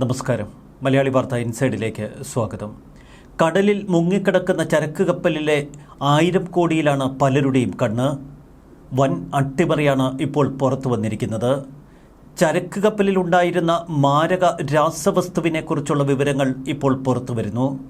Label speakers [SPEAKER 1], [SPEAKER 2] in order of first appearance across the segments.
[SPEAKER 1] നമസ്കാരം. മലയാളി വാർത്ത ഇൻസൈഡിലേക്ക് സ്വാഗതം. കടലിൽ മുങ്ങിക്കിടക്കുന്ന ചരക്ക് കപ്പലിലെ ആയിരം കോടിയിലാണ് പലരുടെയും കണ്ണ്. വൻ അട്ടിമറിയാണ് ഇപ്പോൾ പുറത്തു വന്നിരിക്കുന്നത്. ചരക്ക് കപ്പലിലുണ്ടായിരുന്ന മാരക രാസവസ്തുവിനെക്കുറിച്ചുള്ള വിവരങ്ങൾ ഇപ്പോൾ പുറത്തു വരുന്നു.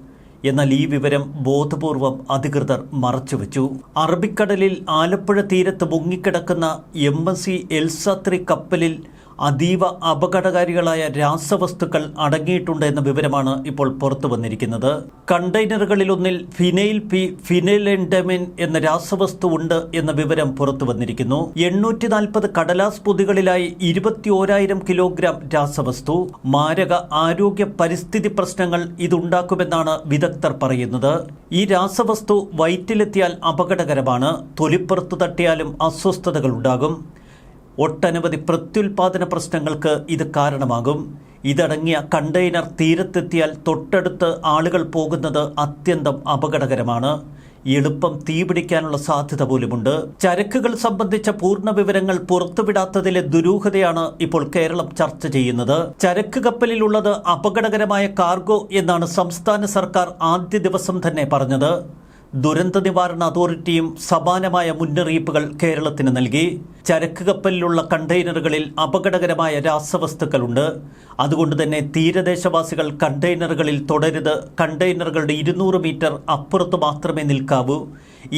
[SPEAKER 1] എന്നാൽ ഈ വിവരം ബോധപൂർവം അധികൃതർ മറച്ചുവെച്ചു. അറബിക്കടലിൽ ആലപ്പുഴ തീരത്ത് മുങ്ങിക്കിടക്കുന്ന M S C Elsa three കപ്പലിൽ അതീവ അപകടകാരികളായ രാസവസ്തുക്കൾ അടങ്ങിയിട്ടുണ്ട് എന്ന വിവരമാണ് ഇപ്പോൾ പുറത്തു വന്നിരിക്കുന്നത്. കണ്ടെയ്നറുകളിലൊന്നിൽ ഫിനൈൽ പി ഫിനൈലെൻഡമിൻ എന്ന രാസവസ്തു ഉണ്ട് എന്ന വിവരം പുറത്തു വന്നിരിക്കുന്നു. എണ്ണൂറ്റി നാൽപ്പത് കടലാസ് പൊതികളിലായി ഇരുപത്തി ഓരായിരം കിലോഗ്രാം രാസവസ്തു. മാരക ആരോഗ്യ പരിസ്ഥിതി പ്രശ്നങ്ങൾ ഇതുണ്ടാക്കുമെന്നാണ് വിദഗ്ധർ പറയുന്നത്. ഈ രാസവസ്തു വയറ്റിലെത്തിയാൽ അപകടകരമാണ്. തൊലിപ്പുറത്ത് തട്ടിയാലും അസ്വസ്ഥതകൾ ഉണ്ടാകും ഒട്ടനവധി പ്രത്യുൽപാദന പ്രശ്നങ്ങൾക്ക് ഇത് കാരണമാകും. ഇതടങ്ങിയ കണ്ടെയ്നർ തീരത്തെത്തിയാൽ തൊട്ടടുത്ത് ആളുകൾ പോകുന്നത് അത്യന്തം അപകടകരമാണ്. എളുപ്പം തീപിടിക്കാനുള്ള സാധ്യത പോലുമുണ്ട്. ചരക്കുകൾ സംബന്ധിച്ച പൂർണ വിവരങ്ങൾ പുറത്തുവിടാത്തതിലെ ദുരൂഹതയാണ് ഇപ്പോൾ കേരളം ചർച്ച ചെയ്യുന്നത്. ചരക്ക് കപ്പലിലുള്ളത് അപകടകരമായ കാർഗോ എന്നാണ് സംസ്ഥാന സർക്കാർ ആദ്യ ദിവസം തന്നെ പറഞ്ഞത്. ദുരന്ത നിവാരണ അതോറിറ്റിയും സമാനമായ മുന്നറിയിപ്പുകൾ കേരളത്തിന് നൽകി. ചരക്ക് കപ്പലിലുള്ള കണ്ടെയ്നറുകളിൽ അപകടകരമായ രാസവസ്തുക്കളുണ്ട്. അതുകൊണ്ട് തന്നെ തീരദേശവാസികൾ കണ്ടെയ്നറുകളിൽ തുടരുത്. കണ്ടെയ്നറുകളുടെ ഇരുന്നൂറ് മീറ്റർ അപ്പുറത്ത് മാത്രമേ നിൽക്കാവൂ.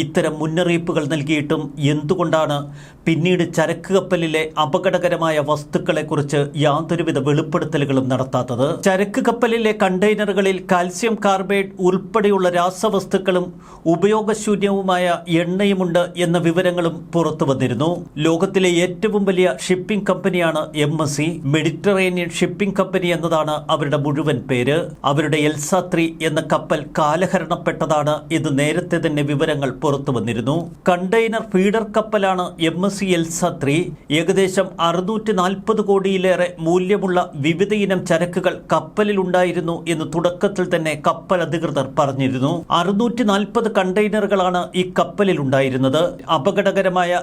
[SPEAKER 1] ഇത്തരം മുന്നറിയിപ്പുകൾ നൽകിയിട്ടും എന്തുകൊണ്ടാണ് പിന്നീട് ചരക്ക് കപ്പലിലെ അപകടകരമായ വസ്തുക്കളെക്കുറിച്ച് യാതൊരുവിധ വെളിപ്പെടുത്തലുകളും നടത്താത്തത്? ചരക്ക് കപ്പലിലെ കണ്ടെയ്നറുകളിൽ കാൽസ്യം കാർബൈഡ് ഉൾപ്പെടെയുള്ള രാസവസ്തുക്കളും ഉപയോഗശൂന്യവുമായ എണ്ണയുമുണ്ട് എന്ന വിവരങ്ങളും പുറത്തു വന്നിരുന്നു. ലോകത്തിലെ ഏറ്റവും വലിയ ഷിപ്പിംഗ് കമ്പനിയാണ് M S C Mediterranean shipping company എന്നതാണ് അവരുടെ മുഴുവൻ പേര്. അവരുടെ എൽസാത്രി എന്ന കപ്പൽ കാലഹരണപ്പെട്ടതാണ്. ഇത് നേരത്തെ തന്നെ വിവരങ്ങൾ പുറത്തു വന്നിരുന്നു. Container feeder കപ്പലാണ് M S C Elsa three. ഏകദേശം അറുന്നൂറ്റി നാൽപ്പത് കോടിയിലേറെ മൂല്യമുള്ള വിവിധയിനം ചരക്കുകൾ കപ്പലിലുണ്ടായിരുന്നു എന്ന് തുടക്കത്തിൽ തന്നെ കപ്പൽ അധികൃതർ പറഞ്ഞിരുന്നു. അറുന്നൂറ്റി നാൽപ്പത് കണ്ടെയ്നറുകളാണ് ഈ കപ്പലിൽ ഉണ്ടായിരുന്നത്. അപകടകരമായ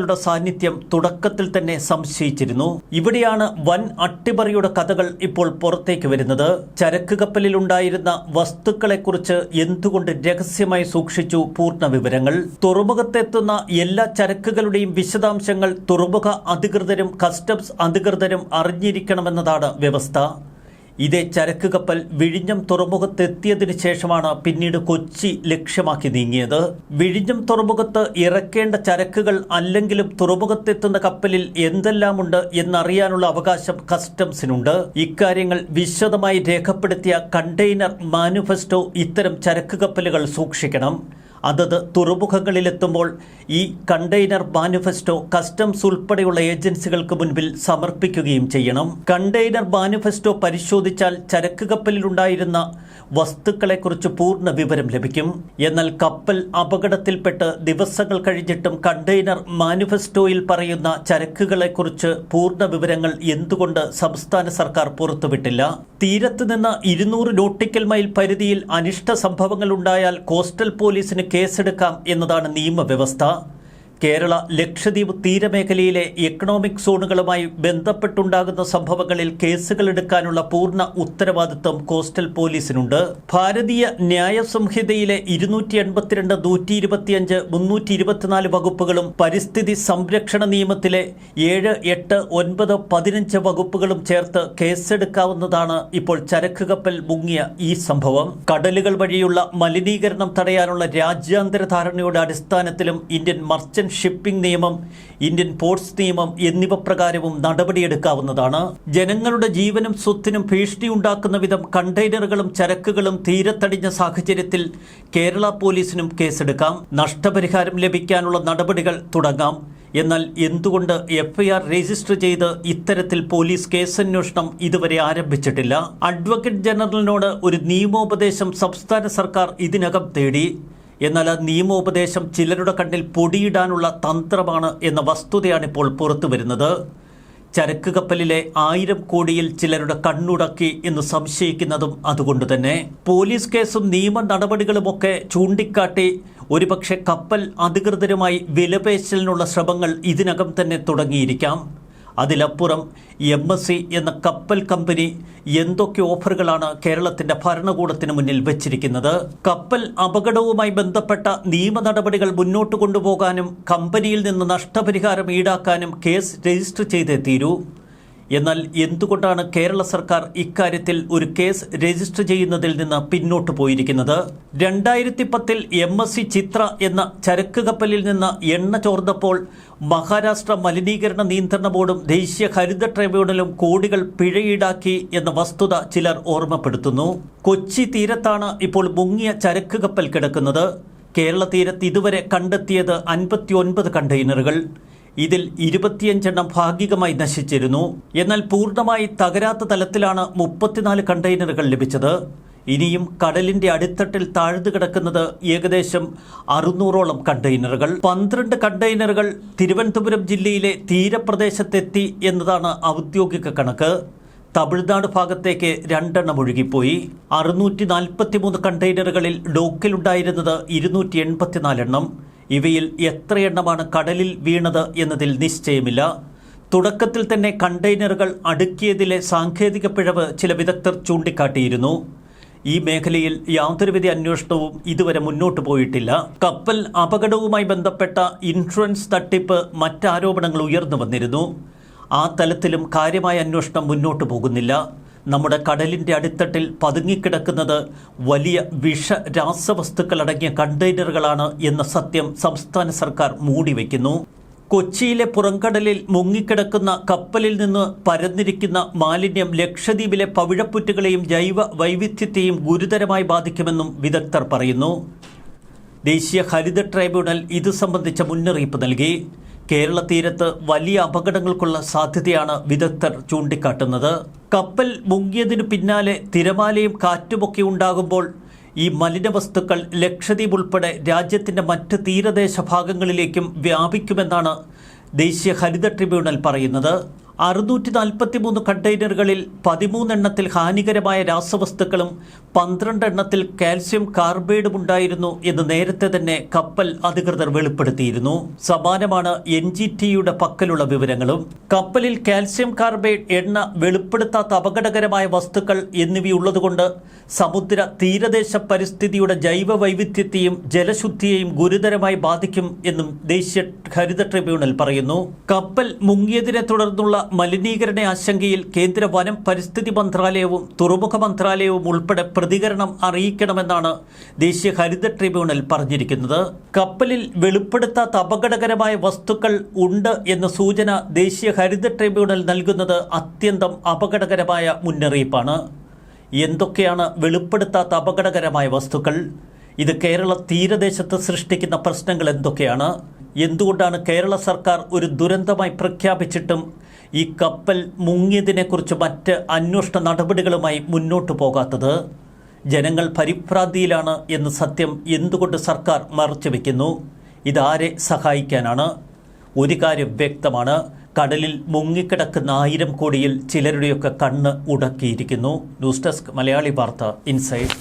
[SPEAKER 1] രാസവസ്തുക്കളുടെ സാന്നിധ്യം തുടക്കത്തിൽ തന്നെ സംശയിച്ചിരുന്നു. ഇവിടെയാണ് വൻ അട്ടിമറിയുടെ കഥകൾ ഇപ്പോൾ പുറത്തേക്ക് വരുന്നത്. ചരക്ക് കപ്പലിലുണ്ടായിരുന്ന വസ്തുക്കളെക്കുറിച്ച് എന്തുകൊണ്ട് രഹസ്യമായി സൂക്ഷിച്ചു പൂർണ വിവരങ്ങൾ. തുറമുഖത്തെത്തുന്ന എല്ലാ ചരക്കുകളുടെയും വിശദാംശങ്ങൾ തുറമുഖ അധികൃതരും കസ്റ്റംസ് അധികൃതരും അറിഞ്ഞിരിക്കണമെന്നതാണ് വ്യവസ്ഥ. ഇതേ ചരക്ക് കപ്പൽ വിഴിഞ്ഞം തുറമുഖത്തെത്തിയതിനു ശേഷമാണ് പിന്നീട് കൊച്ചി ലക്ഷ്യമാക്കി നീങ്ങിയത്. വിഴിഞ്ഞം തുറമുഖത്ത് ഇറക്കേണ്ട ചരക്കുകൾ അല്ലെങ്കിലും തുറമുഖത്തെത്തുന്ന കപ്പലിൽ എന്തെല്ലാമുണ്ട് എന്നറിയാനുള്ള അവകാശം കസ്റ്റംസിനുണ്ട്. ഇക്കാര്യങ്ങൾ വിശദമായി രേഖപ്പെടുത്തിയ കണ്ടെയ്നർ മാനിഫെസ്റ്റോ ഇത്തരം ചരക്ക് കപ്പലുകൾ സൂക്ഷിക്കണം. അതത് തുറമുഖങ്ങളിലെത്തുമ്പോൾ ഈ കണ്ടെയ്നർ മാനിഫെസ്റ്റോ കസ്റ്റംസ് ഉൾപ്പെടെയുള്ള ഏജൻസികൾക്ക് മുൻപിൽ സമർപ്പിക്കുകയും ചെയ്യണം. കണ്ടെയ്നർ മാനിഫെസ്റ്റോ പരിശോധിച്ചാൽ ചരക്ക് കപ്പലിലുണ്ടായിരുന്ന വസ്തുക്കളെക്കുറിച്ച് പൂർണ വിവരം ലഭിക്കും. എന്നാൽ കപ്പൽ അപകടത്തിൽപ്പെട്ട് ദിവസങ്ങൾ കഴിഞ്ഞിട്ടും കണ്ടെയ്നർ മാനിഫെസ്റ്റോയിൽ പറയുന്ന ചരക്കുകളെക്കുറിച്ച് പൂർണ വിവരങ്ങൾ എന്തുകൊണ്ട് സംസ്ഥാന സർക്കാർ പുറത്തുവിട്ടില്ല? തീരത്ത് നിന്ന് ഇരുന്നൂറ് നോട്ടിക്കൽ മൈൽ പരിധിയിൽ അനിഷ്ട സംഭവങ്ങൾ ഉണ്ടായാൽ കോസ്റ്റൽ പോലീസിന് കേസെടുക്കാം എന്നതാണ് നിയമവ്യവസ്ഥ. കേരള ലക്ഷദ്വീപ് തീരമേഖലയിലെ എക്കണോമിക് സോണുകളുമായി ബന്ധപ്പെട്ടുണ്ടാകുന്ന സംഭവങ്ങളിൽ കേസുകൾ എടുക്കാനുള്ള പൂർണ ഉത്തരവാദിത്വം കോസ്റ്റൽ പോലീസിനുണ്ട്. ഭാരതീയ ന്യായ സംഹിതയിലെ ഇരുന്നൂറ്റി എൺപത്തിരണ്ട് നൂറ്റി ഇരുപത്തിയഞ്ച് മുന്നൂറ്റി ഇരുപത്തിനാല് വകുപ്പുകളും പരിസ്ഥിതി സംരക്ഷണ നിയമത്തിലെ ഏഴ് എട്ട് ഒൻപത് പതിനഞ്ച് വകുപ്പുകളും ചേർത്ത് കേസെടുക്കാവുന്നതാണ് ഇപ്പോൾ ചരക്ക് കപ്പൽ മുങ്ങിയ ഈ സംഭവം. കടലുകൾ വഴിയുള്ള മലിനീകരണം തടയാനുള്ള രാജ്യാന്തര ധാരണയുടെ അടിസ്ഥാനത്തിലും ഇന്ത്യൻ മർച്ചന്റ് ഷിപ്പിംഗ് നിയമം ഇന്ത്യൻ പോർട്സ് നിയമം എന്നിവ പ്രകാരവും നടപടിയെടുക്കാവുന്നതാണ്. ജനങ്ങളുടെ ജീവനും സ്വത്തിനും ഭീഷണിയുണ്ടാക്കുന്ന വിധം കണ്ടെയ്നറുകളും ചരക്കുകളും തീരത്തടിഞ്ഞ സാഹചര്യത്തിൽ കേരള പോലീസിനും കേസെടുക്കാം. നഷ്ടപരിഹാരം ലഭിക്കാനുള്ള നടപടികൾ തുടങ്ങാം. എന്നാൽ എന്തുകൊണ്ട് എഫ്ഐആർ രജിസ്റ്റർ ചെയ്ത് ഇത്തരത്തിൽ പോലീസ് കേസന്വേഷണം ഇതുവരെ ആരംഭിച്ചിട്ടില്ല? അഡ്വക്കേറ്റ് ജനറലിനോട് ഒരു നിയമോപദേശം സംസ്ഥാന സർക്കാർ ഇതിനകം തേടി. എന്നാൽ ആ നിയമോപദേശം ചിലരുടെ കണ്ണിൽ പൊടിയിടാനുള്ള തന്ത്രമാണ് എന്ന വസ്തുതയാണ് ഇപ്പോൾ പുറത്തു വരുന്നത്. ചരക്ക് കപ്പലിലെ ആയിരം കോടിയിൽ ചിലരുടെ കണ്ണുടക്കി എന്ന് സംശയിക്കുന്നതും അതുകൊണ്ട് തന്നെ. പോലീസ് കേസും നിയമ നടപടികളുമൊക്കെ ചൂണ്ടിക്കാട്ടി ഒരുപക്ഷെ കപ്പൽ അധികൃതരുമായി വിലപേശലിനുള്ള ശ്രമങ്ങൾ ഇതിനകം തന്നെ തുടങ്ങിയിരിക്കാം. അതിലപ്പുറം എം എസ് സി എന്ന കപ്പൽ കമ്പനി എന്തൊക്കെ ഓഫറുകളാണ് കേരളത്തിന്റെ ഭരണകൂടത്തിന് മുന്നിൽ വെച്ചിരിക്കുന്നത്? കപ്പൽ അപകടവുമായി ബന്ധപ്പെട്ട നിയമ നടപടികൾ മുന്നോട്ട് കൊണ്ടുപോകാനും കമ്പനിയിൽ നിന്ന് നഷ്ടപരിഹാരം ഈടാക്കാനും കേസ് രജിസ്റ്റർ ചെയ്തേ തീരൂ. എന്നാൽ എന്തുകൊണ്ടാണ് കേരള സർക്കാർ ഇക്കാര്യത്തിൽ ഒരു കേസ് രജിസ്റ്റർ ചെയ്യുന്നതിൽ നിന്ന് പിന്നോട്ട് പോയിരിക്കുന്നത്? രണ്ടായിരത്തി പത്തിൽ എം എസ് സി ചിത്ര എന്ന ചരക്ക് കപ്പലിൽ നിന്ന് എണ്ണ ചോർന്നപ്പോൾ മഹാരാഷ്ട്ര മലിനീകരണ നിയന്ത്രണ ബോർഡും ദേശീയ ഹരിത ട്രൈബ്യൂണലും കോടികൾ പിഴ ഈടാക്കി എന്ന വസ്തുത ചിലർ ഓർമ്മപ്പെടുത്തുന്നു. കൊച്ചി തീരത്താണ് ഇപ്പോൾ മുങ്ങിയ ചരക്ക് കപ്പൽ കിടക്കുന്നത്. കേരള തീരത്ത് ഇതുവരെ കണ്ടെത്തിയത് അൻപത്തിയൊൻപത് കണ്ടെയ്നറുകൾ. ഇതിൽ ഇരുപത്തിയഞ്ചെണ്ണം ഭാഗികമായി നശിച്ചിരുന്നു. എന്നാൽ പൂർണമായി തകരാത്ത തലത്തിലാണ് മുപ്പത്തിനാല് കണ്ടെയ്നറുകൾ ലഭിച്ചത്. ഇനിയും കടലിന്റെ അടിത്തട്ടിൽ താഴ്ന്നു കിടക്കുന്നത് ഏകദേശം അറുന്നൂറോളം കണ്ടെയ്നറുകൾ. പന്ത്രണ്ട് കണ്ടെയ്നറുകൾ തിരുവനന്തപുരം ജില്ലയിലെ തീരപ്രദേശത്തെത്തി എന്നതാണ് ഔദ്യോഗിക കണക്ക്. തമിഴ്നാട് ഭാഗത്തേക്ക് രണ്ടെണ്ണം ഒഴുകിപ്പോയി. അറുന്നൂറ്റി നാൽപ്പത്തി മൂന്ന് കണ്ടെയ്നറുകളിൽ ഡോക്കിലുണ്ടായിരുന്നത് ഇരുന്നൂറ്റി എൺപത്തിനാലെണ്ണം. ഇവയിൽ എത്രയെണ്ണമാണ് കടലിൽ വീണത് എന്നതിൽ നിശ്ചയമില്ല. തുടക്കത്തിൽ തന്നെ കണ്ടെയ്നറുകൾ അടുക്കിയതിലെ സാങ്കേതിക പിഴവ് ചില വിദഗ്ധർ ചൂണ്ടിക്കാട്ടിയിരുന്നു. ഈ മേഖലയിൽ യാതൊരുവിധ അന്വേഷണവും ഇതുവരെ മുന്നോട്ട് പോയിട്ടില്ല. കപ്പൽ അപകടവുമായി ബന്ധപ്പെട്ട ഇൻഷുറൻസ് തട്ടിപ്പ് മറ്റാരോപണങ്ങൾ ഉയർന്നു വന്നിരുന്നു. ആ തലത്തിലും കാര്യമായ അന്വേഷണം മുന്നോട്ട് പോകുന്നില്ല. നമ്മുടെ കടലിന്റെ അടിത്തട്ടിൽ പതുങ്ങിക്കിടക്കുന്നത് വലിയ വിഷ രാസവസ്തുക്കളടങ്ങിയ കണ്ടെയ്നറുകളാണ് എന്ന സത്യം സംസ്ഥാന സർക്കാർ മൂടിവെക്കുന്നു. കൊച്ചിയിലെ പുറംകടലിൽ മുങ്ങിക്കിടക്കുന്ന കപ്പലിൽ നിന്ന് പരന്നിരിക്കുന്ന മാലിന്യം ലക്ഷദ്വീപിലെ പവിഴപ്പുറ്റുകളെയും ജൈവ വൈവിധ്യത്തെയും ഗുരുതരമായി ബാധിക്കുമെന്നും വിദഗ്ധർ പറയുന്നു. ദേശീയ ഹരിത ട്രൈബ്യൂണൽ ഇത് സംബന്ധിച്ച മുന്നറിയിപ്പ് നൽകി. കേരള തീരത്ത് വലിയ അപകടങ്ങൾക്കുള്ള സാധ്യതയാണ് വിദഗ്ധർ ചൂണ്ടിക്കാട്ടുന്നത്. കപ്പൽ മുങ്ങിയതിനു പിന്നാലെ തിരമാലയും കാറ്റുമൊക്കെ ഉണ്ടാകുമ്പോൾ ഈ മലിനവസ്തുക്കൾ ലക്ഷദ്വീപ് ഉൾപ്പെടെ രാജ്യത്തിന്റെ മറ്റ് തീരദേശ ഭാഗങ്ങളിലേക്കും വ്യാപിക്കുമെന്നാണ് ദേശീയ ഹരിത ട്രിബ്യൂണൽ പറയുന്നത്. അറുന്നൂറ്റി നാൽപ്പത്തി മൂന്ന് കണ്ടെയ്നറുകളിൽ പതിമൂന്നെണ്ണത്തിൽ ഹാനികരമായ രാസവസ്തുക്കളും പന്ത്രണ്ട് എണ്ണത്തിൽ കാൽസ്യം കാർബൈഡും ഉണ്ടായിരുന്നു എന്ന് നേരത്തെ തന്നെ കപ്പൽ അധികൃതർ വെളിപ്പെടുത്തിയിരുന്നു. സമാനമാണ് എൻ ജി ടിയുടെ പക്കലുള്ള വിവരങ്ങളും. കപ്പലിൽ കാൽസ്യം കാർബൈഡ് എണ്ണ വെളിപ്പെടുത്താത്ത അപകടകരമായ വസ്തുക്കൾ എന്നിവയുള്ളതുകൊണ്ട് സമുദ്ര തീരദേശ പരിസ്ഥിതിയുടെ ജൈവ വൈവിധ്യത്തെയും ജലശുദ്ധിയെയും ഗുരുതരമായി ബാധിക്കും എന്നും ദേശീയ ഹരിത ട്രിബ്യൂണൽ പറയുന്നു. കപ്പൽ മുങ്ങിയതിനെ തുടർന്നുള്ള മലിനീകരണ ആശങ്കയിൽ കേന്ദ്ര വനം പരിസ്ഥിതി മന്ത്രാലയവും തുറമുഖ മന്ത്രാലയവും ഉൾപ്പെടെ പ്രതികരണം അറിയിക്കണമെന്നാണ് ദേശീയ ഹരിത ട്രിബ്യൂണൽ പറഞ്ഞിരിക്കുന്നത്. കപ്പലിൽ വെളിപ്പെടുത്താത്ത അപകടകരമായ വസ്തുക്കൾ ഉണ്ട് എന്ന സൂചന ദേശീയ ഹരിത ട്രിബ്യൂണൽ നൽകുന്നത് അത്യന്തം അപകടകരമായ മുന്നറിയിപ്പാണ്. എന്തൊക്കെയാണ് വെളിപ്പെടുത്താത്ത അപകടകരമായ വസ്തുക്കൾ? ഇത് കേരള തീരദേശത്ത് സൃഷ്ടിക്കുന്ന പ്രശ്നങ്ങൾ എന്തൊക്കെയാണ്? എന്തുകൊണ്ടാണ് കേരള സർക്കാർ ഒരു ദുരന്തമായി പ്രഖ്യാപിച്ചിട്ടും ഈ കപ്പൽ മുങ്ങിയതിനെക്കുറിച്ച് മറ്റ് അന്വേഷണ നടപടികളുമായി മുന്നോട്ടു പോകാത്തത് ജനങ്ങൾ പരിഭ്രാന്തിയിലാണ് എന്ന് സത്യം എന്തുകൊണ്ട് സർക്കാർ മറച്ചുവെക്കുന്നു ഇതാരെ സഹായിക്കാനാണ്? ഒരു കാര്യം വ്യക്തമാണ് കടലിൽ മുങ്ങിക്കിടക്കുന്ന ആയിരം കോടിയിൽ ചിലരുടെയൊക്കെ കണ്ണ് ഉടക്കിയിരിക്കുന്നു. ന്യൂസ് ഡെസ്ക് മലയാളി വാർത്ത ഇൻസൈഡ്